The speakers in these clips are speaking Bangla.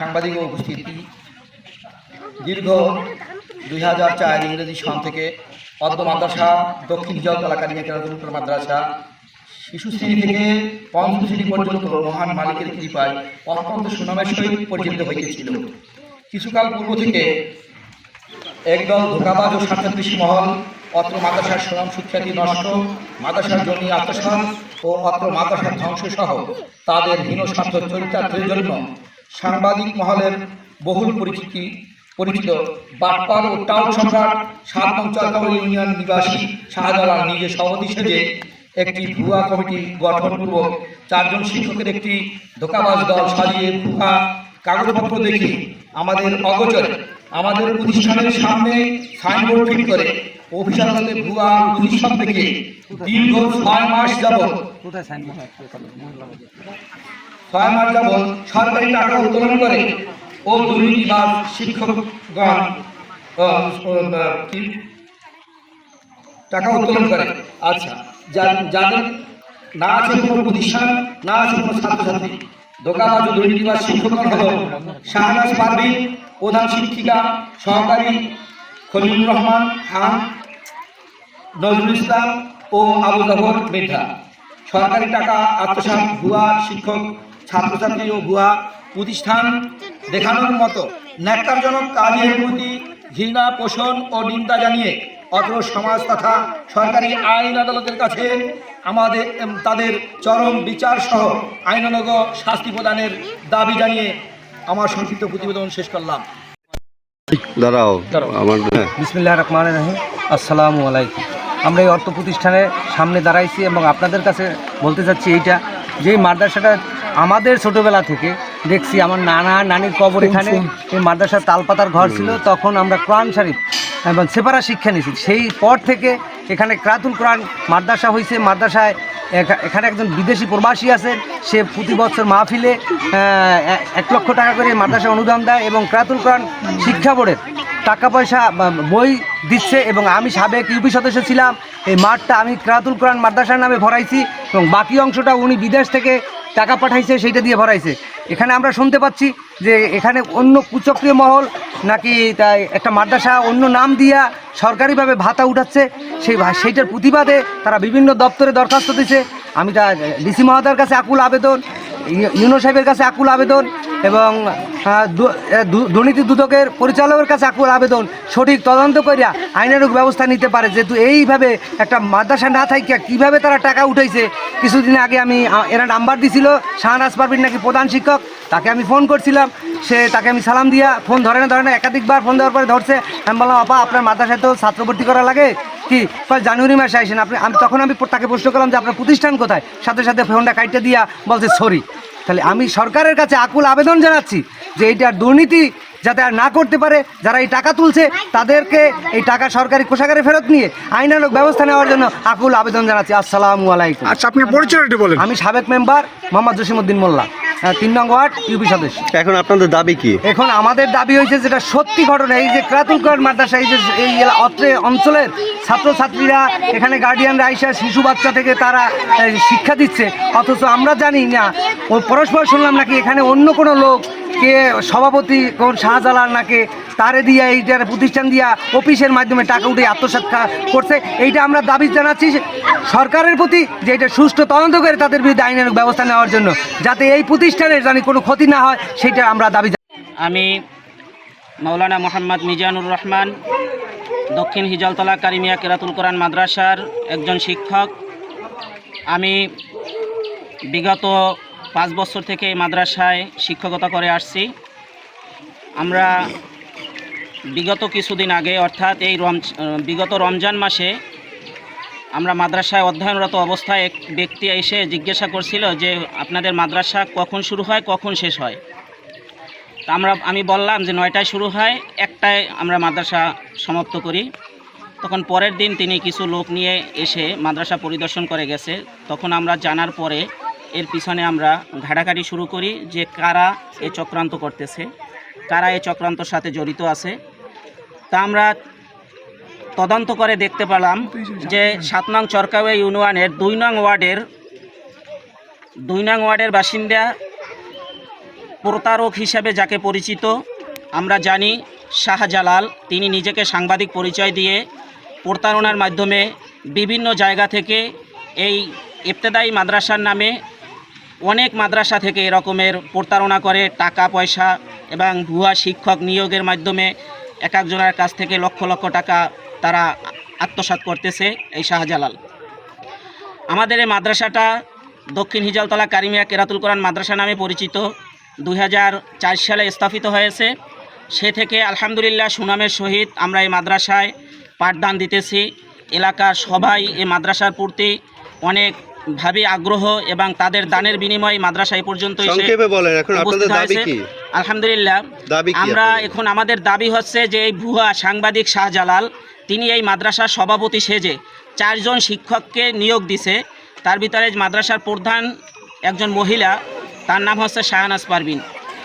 সাংবাদিক উপস্থিতি। দীর্ঘ দুই হাজার চার ইংরেজি সন থেকে পদ্ম মাদ্রাসা, দক্ষিণ জলতলা কারিমা কেরাতুল মাদ্রাসা, শিশু শ্রেণি থেকে পঞ্চম শ্রেণি পর্যন্ত মহান মালিকের কৃপায় অত্যন্ত সুনামের সহিত পরিচালিত হইতেছিল। কিছুকাল পূর্ব থেকে একদল ধোকাবাজ ও স্বার্থান্বেষী মহল অত্র মাদ্রাসার সুনাম সুখ্যাতি নষ্ট, মাদ্রাসার জমি আত্মসাৎ ও অত্র মাদ্রাসার ধ্বংস সহ তাদের হীন স্বার্থ চরিতার্থের জন্য সাংবাদিক মহলের বহুল পরিচিতি, পরিচিত বাটপার ও টাউন সম্রাট সাত চরকাওয়ালি ইউনিয়ন নিবাসী শাহজালাল নিজে সভাপতি সেজে একটি ভুয়া কমিটি গঠনপূর্বক চারজন শিক্ষকের একটি ধোকাবাজ দল সাজিয়ে ভুয়া কাগজপত্র দেখে আমাদের অগোচরে, আমাদের প্রতিষ্ঠানের সামনে সাইনবোর্ড ফিট করে অফিস ভুয়া প্রতিষ্ঠান থেকে দীর্ঘ ছয় মাস যাবৎ কোথায় সাইন ছয় মাস সরকারি টাকা উত্তোলন করে, ও দুর্নীতিবাদ শিক্ষকগণ? টাকা উত্তোলন করে আচ্ছা যাদের না আছে কোনো প্রতিষ্ঠান, না আছে কোনো ছাত্রছাত্রী দোকানবাজ দুর্নীতিবাদ শিক্ষকগণ হল শাহনাজ পারভিন প্রধান শিক্ষিকা, সহকারী খলিলুর রহমান খান, নজরুল ইসলাম ও আবু জাফর মৃধা সরকারি টাকা আত্মসাৎ ভুয়া শিক্ষক ছাত্রছাত্রী ও ভুয়া প্রতিষ্ঠান দেখানোর মতো ন্যাক্কারজনক কাজের প্রতি ঘৃণা পোষণ ও নিন্দা জানিয়ে অত্র সমাজ তথা সরকারি আইন আদালতের কাছে আমাদের তাদের চরম বিচার সহ আইনানগ শাস্তি প্রদানের দাবি জানিয়ে আমার সংক্ষিপ্ত প্রতিবেদন শেষ করলাম। দাঁড়াও আমার বিসমিল্লাহ রহমান রাহিম। আসসালামু আলাইকুম। আমরা এই অর্থ প্রতিষ্ঠানের সামনে দাঁড়াইছি এবং আপনাদের কাছে বলতে চাচ্ছি এইটা যে মাদ্রাসাটা আমাদের ছোটবেলা থেকে দেখছি আমার নানা নানির কবর এখানে এই মাদ্রাসার তালপাতার ঘর ছিল তখন আমরা কোরআন শরীফ এবং সেপারা শিক্ষা নিয়েছি। সেই পর থেকে এখানে ক্রাতুল কোরআন মাদ্রাসা হয়েছে মাদ্রাসায় এখা- এখানে একজন বিদেশি প্রবাসী আছেন সে প্রতি বছর মাহফিলে এক লক্ষ টাকা করে মাদ্রাসা অনুদান দেয় এবং ক্রাতুল কোরআন শিক্ষা বোর্ডের টাকা পয়সা বই দিচ্ছে এবং আমি সাবেক ইউপি সদস্য ছিলাম। এই মাঠটা আমি ক্রাতুল কোরআন মাদ্রাসার নামে ভরাইছি এবং বাকি অংশটা উনি বিদেশ থেকে টাকা পাঠাইছে, সেইটা দিয়ে ভরাইছে। এখানে আমরা শুনতে পাচ্ছি যে এখানে অন্য কুচক্রিয় মহল নাকি তাই একটা মাদ্রাসা অন্য নাম দিয়া সরকারিভাবে ভাতা উঠাচ্ছে। সেই সেইটার প্রতিবাদে তারা বিভিন্ন দপ্তরে দরখাস্ত দিছে। আমি তা ডিসি মহাদার কাছে আকুল আবেদন, ইউ- ইউনো সাহেবের কাছে আকুল আবেদন এবং দুর্নীতি দুদকের পরিচালকের কাছে আকুল আবেদন, সঠিক তদন্ত করিয়া আইনানুক ব্যবস্থা নিতে পারে। যেহেতু এইভাবে একটা মাদ্রাসা না থাকিয়া কীভাবে তারা টাকা উঠাইছে, কিছুদিন আগে আমি এরা নাম্বার দিছিল, শাহনাজ পারবিন নাকি প্রধান শিক্ষক, তাকে আমি ফোন করছিলাম। সে তাকে আমি সালাম দিয়া ফোন ধরে না ধরে না, একাধিকবার ফোন দেওয়ার পরে ধরছে। আমি বললাম, আপা, আপনার মাদ্রাসায় তো ছাত্র ভর্তি করা লাগে? কি? জানুয়ারি মাসে আসেন আপনি। আমি তখন আমি তাকে প্রশ্ন করলাম যে, আপনার প্রতিষ্ঠান কোথায়? সাথে সাথে ফোনটা কাইটে দিয়া বলছে, সরি। তাহলে আমি সরকারের কাছে আকুল আবেদন জানাচ্ছি যে এইটার দুর্নীতি যাতে আর না করতে পারে যারা এই টাকা তুলছে তাদেরকে এই টাকা সরকারি কোষাগারে ফেরত নিয়ে আইনানুক ব্যবস্থা নেওয়ার জন্য আকুল আবেদন জানাচ্ছি। আসসালামু আলাইকুম। আচ্ছা আপনি পরিচয়টি বলেন। আমি সাবেক মেম্বার মোহাম্মদ জসিমউদ্দিন মোল্লা। আহ, তিন নং ওয়ার্ড ইউপি সদস্য এখন আপনাদের দাবি কি? এখন আমাদের দাবি হয়েছে যেটা সত্যি ঘটনা এই যে ক্রাতুলকর মাদ্রাসা এই যে এই অত্রে অঞ্চলের ছাত্রছাত্রীরা এখানে গার্ডিয়ানরা আইসা শিশু বাচ্চা থেকে তারা শিক্ষা দিচ্ছে। অথচ আমরা জানি না ও পরস্পর শুনলাম নাকি এখানে অন্য কোনো লোক কে সভাপতি কোন শাহজালাল নাকি তারে দিয়া এইটার প্রতিষ্ঠান দিয়া অফিসের মাধ্যমে টাকা উঠে আত্মসাৎ করছে, এইটা আমরা দাবি জানাচ্ছি সরকারের প্রতি যে এটা সুষ্ঠু তদন্ত করে তাদের বিরুদ্ধে আইনানুক ব্যবস্থা নেওয়ার জন্য, যাতে এই প্রতিষ্ঠানের জানি কোনো ক্ষতি না হয়, সেটা আমরা দাবি। আমি মৌলানা মোহাম্মদ মিজানুর রহমান, দক্ষিণ হিজালতলা কারিমিয়া কেরাতুল কোরআন মাদ্রাসার একজন শিক্ষক আমি বিগত পাঁচ বছর থেকে মাদ্রাসায় শিক্ষকতা করে আসছি আমরা বিগত কিছুদিন আগে, অর্থাৎ এই বিগত রমজান মাসে আমরা মাদ্রাসায় অধ্যয়নরত অবস্থায় এক ব্যক্তি এসে জিজ্ঞাসা করছিল যে, আপনাদের মাদ্রাসা কখন শুরু হয়, কখন শেষ হয়? তা আমরা, আমি বললাম যে, নয়টায় শুরু হয়, একটায় আমরা মাদ্রাসা সমাপ্ত করি। তখন পরের দিন তিনি কিছু লোক নিয়ে এসে মাদ্রাসা পরিদর্শন করে গেছে। তখন আমরা জানার পরে এর পিছনে আমরা ঘাটাঘাটি শুরু করি, যে কারা এ চক্রান্ত করতেছে। কারা এ চক্রান্তর সাথে জড়িত আছে? তা আমরা তদন্ত করে দেখতে পেলাম যে সাত নং চরকাওয়ে ইউনিয়নের দুই নং ওয়ার্ডের, দুই নং ওয়ার্ডের বাসিন্দা প্রতারক হিসাবে যাকে পরিচিত, আমরা জানি শাহজালাল। তিনি নিজেকে সাংবাদিক পরিচয় দিয়ে প্রতারণার মাধ্যমে বিভিন্ন জায়গা থেকে এই ইবতেদায়ী মাদ্রাসার নামে অনেক মাদ্রাসা থেকে এরকমের প্রতারণা করে টাকা, পয়সা এবং ভুয়া শিক্ষক নিয়োগের মাধ্যমে এক একজনের কাছ থেকে লক্ষ লক্ষ টাকা তারা আত্মসাৎ করতেছে এই শাহজালাল। আমাদের এই মাদ্রাসাটা দক্ষিণ হিজালতলা কারিমিয়া কেরাতুল কোরআন মাদ্রাসা নামে পরিচিত। দু হাজার চার সালে স্থাপিত হয়েছে। সে থেকে আলহামদুলিল্লাহ সুনামের সহিত আমরা এই মাদ্রাসায় পাঠদান দিতেছি। এলাকার সবাই এই মাদ্রাসার প্রতি অনেকভাবে আগ্রহ এবং তাদের দানের বিনিময়ে মাদ্রাসায় পর্যন্ত সংক্ষেপে বলেন এখন আপনাদের দাবি কি? আলহামদুলিল্লাহ আমরা এখন আমাদের দাবি হচ্ছে যে এই ভুয়া সাংবাদিক শাহজালাল তিনি এই মাদ্রাসার সভাপতি সেজে চারজন শিক্ষককে নিয়োগ দিছে। তার ভিতরে মাদ্রাসার প্রধান একজন মহিলা তার নাম হচ্ছে শাহানাজ পারবিন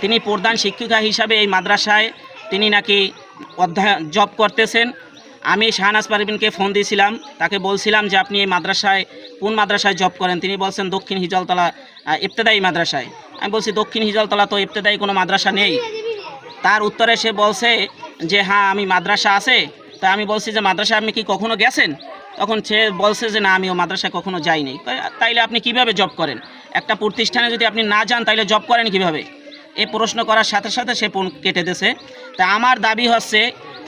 তিনি প্রধান শিক্ষিকা হিসাবে এই মাদ্রাসায় তিনি নাকি অধ্যয়ন জব করতেছেন। আমি শাহানাজ পারবিনকে ফোন দিয়েছিলাম তাকে বলছিলাম যে আপনি এই মাদ্রাসায় কোন মাদ্রাসায় জব করেন? তিনি বলছেন দক্ষিণ হিজলতলা আহ, ইবতেদায়ী মাদ্রাসায়। আমি বলছি দক্ষিণ হিজলতলা তো ইবতেদায়ী কোনো মাদ্রাসা নেই। তার উত্তরে সে বলছে যে হ্যাঁ আমি মাদ্রাসা আছে। তা আমি বলছি যে মাদ্রাসা আপনি কি কখনো গেছেন? তখন সে বলছে যে না আমি ও মাদ্রাসায় কখনো যাইনি। তাইলে আপনি কীভাবে জব করেন? একটা প্রতিষ্ঠানে যদি আপনি না যান তাইলে জব করেন কীভাবে? এই প্রশ্ন করার সাথে সাথে সে ফোন কেটে দিয়েছে। তা আমার দাবি হচ্ছে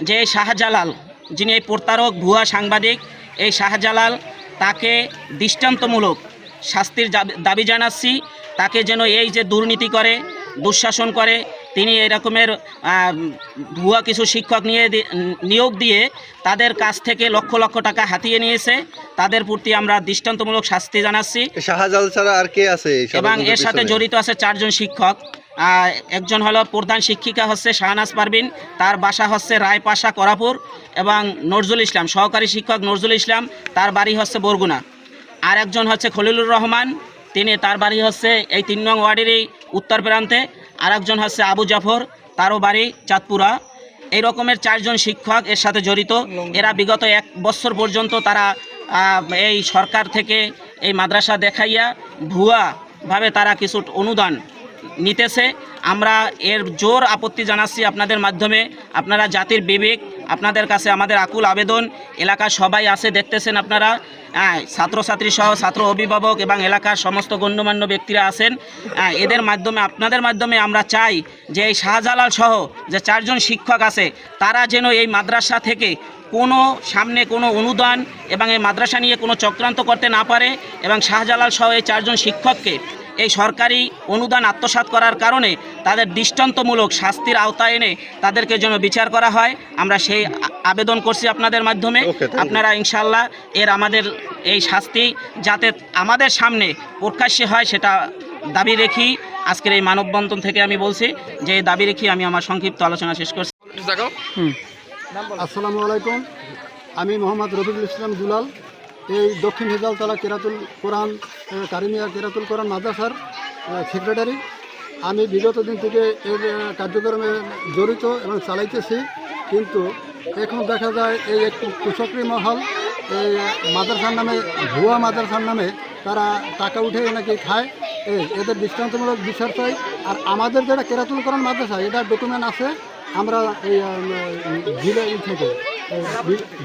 যে এই শাহজালাল যিনি এই প্রতারক ভুয়া সাংবাদিক এই শাহজালাল তাকে দৃষ্টান্তমূলক শাস্তির দাবি- জানাচ্ছি। তাকে যেন এই যে দুর্নীতি করে দুঃশাসন করে তিনি এরকমের ভুয়া কিছু শিক্ষক নিয়ে নিয়োগ দিয়ে তাদের কাছ থেকে লক্ষ লক্ষ টাকা হাতিয়ে নিয়েছে। তাদের প্রতি আমরা দৃষ্টান্তমূলক শাস্তি জানাচ্ছি। শাহজাল ছাড়া আর কে আছে এবং এর সাথে জড়িত আছে চারজন শিক্ষক। একজন হলো প্রধান শিক্ষিকা হচ্ছে শাহনাজ পারবিন তার বাসা হচ্ছে রায়পাশা করাপুর এবং নজরুল ইসলাম, সহকারী শিক্ষক নজরুল ইসলাম, তার বাড়ি হচ্ছে বরগুনা। আর একজন হচ্ছে খলিলুর রহমান, তিনি তার বাড়ি হচ্ছে এই তিন নং ওয়ার্ডেরই উত্তর প্রান্তে। আর একজন হচ্ছে আবু জাফর, তারও বাড়ি চাঁদপুরা। এই রকমের চারজন শিক্ষক এর সাথে জড়িত। এরা বিগত এক বছর পর্যন্ত তারা এই সরকার থেকে এই মাদ্রাসা দেখাইয়া ভুয়াভাবে তারা কিছু অনুদান নিতেছে। আমরা এর জোর আপত্তি জানাচ্ছি আপনাদের মাধ্যমে। আপনারা জাতির বিবেক আপনাদের কাছে আমাদের আকুল আবেদন। এলাকার সবাই আছে দেখতেছেন আপনারা। হ্যাঁ, ছাত্রছাত্রী সহ ছাত্র অভিভাবক এবং এলাকার সমস্ত গণ্যমান্য ব্যক্তিরা আছেন। হ্যাঁ, এদের মাধ্যমে আপনাদের মাধ্যমে আমরা চাই যে এই শাহজালাল সহ যে চারজন শিক্ষক আছে তারা যেন এই মাদ্রাসা থেকে কোনো সামনে কোনো অনুদান এবং এই মাদ্রাসা নিয়ে কোনো চক্রান্ত করতে না পারে এবং শাহজালাল সহ এই চারজন শিক্ষককে এই সরকারি অনুদান আত্মসাৎ করার কারণে তাদের দৃষ্টান্তমূলক শাস্তির আওতায় এনে তাদেরকে যেন বিচার করা হয়। আমরা সেই আবেদন করছি আপনাদের মাধ্যমে. আপনারা ইনশাল্লাহ এর আমাদের এই শাস্তি যাতে আমাদের সামনে প্রকাশ্যে হয় সেটা দাবি রেখি আজকের এই মানববন্ধন থেকে আমি বলছি যে এই দাবি রেখি আমি আমার সংক্ষিপ্ত আলোচনা শেষ করছি। আসসালামু আলাইকুম। আমি মোহাম্মদ রফিকুল ইসলাম দুলাল। এই দক্ষিণ হিজালতলা কেরাতুল কোরআন কারিমিয়া কেরাতুল কোরআন মাদ্রাসার সেক্রেটারি আমি বিগত দিন থেকে এর কার্যক্রমে জড়িত এবং চালাইতেছি। কিন্তু এখন দেখা যায় এই একটু কুচক্রি মহল এই মাদ্রাসার নামে, ভুয়া মাদ্রাসার নামে তারা টাকা উঠে নাকি খায়। এই, এদের দৃষ্টান্তমূলক বিচার চাই। আর আমাদের যেটা কেরাতুল কোরআন মাদ্রাসা, এটা ডকুমেন্ট আছে, আমরা এই জেলা থেকে।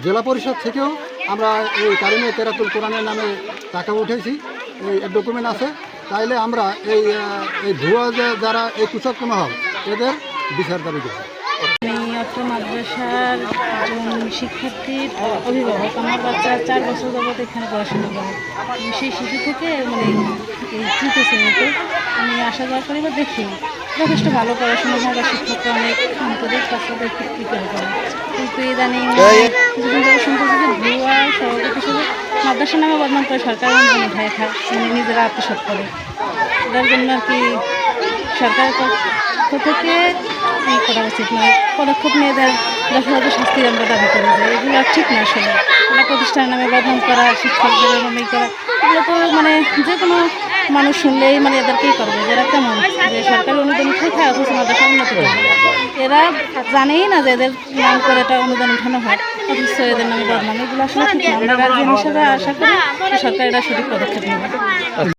জেলা পরিষদ থেকেও আমরা এই কারিমে তেরাতুল কোরআনের নামে টাকা উঠেছি। এই ডকুমেন্ট আছে। তাইলে আমরা এই এই ভুয়া যারা এই কৃষক মহল এদের বিচার দাবি করছি। আমি মাদ্রাসার শিক্ষার্থীর অভিভাবক। আমার বাচ্চা চার বছর যাবত এখানে পড়াশোনা করে। সেই শিশু থেকে মানে এই তৃতীয় শ্রেণীতে আমি আসা যাওয়া করি বা দেখি। যথেষ্ট ভালো পড়াশোনা বা শিক্ষকরা অনেক আন্তরিক বাচ্চাদের প্রিপেয়ার করে কিন্তু ইদানিং যখন যারা শুনতেছি যে ভুয়া সভাপতি হিসেবে মাদ্রাসা নামে বদনাম করে সরকার অনুদান উঠায় খায় মানে নিজেরা আত্মসাৎ করে। এটার জন্য আর কি সরকারের পক্ষ থেকে ই করা উচিত মানে পদক্ষেপ নিয়ে দেয় যথাযথ শাস্তির আমরা দাবি করি যে এগুলো ঠিক না আসলে। প্রতিষ্ঠানের নামে বদনাম করা শিক্ষকদের নামে করা এগুলো তো মানে যে কোনো মানুষ শুনলেই মানে এদেরকেই করবে যারা কেমন? যে সরকারি অনুদান কোথায় আছে মাদ্রাসা করে এরা জানেই না যে এদের নাম করে এটা অনুদান উঠানো হয়। অথচ এদের নামে বদনাম। এগুলো আসলে ঠিক না। আমরা গার্জিয়ান হিসেবে আশা করি সরকার এটা সঠিক পদক্ষেপ নেবে।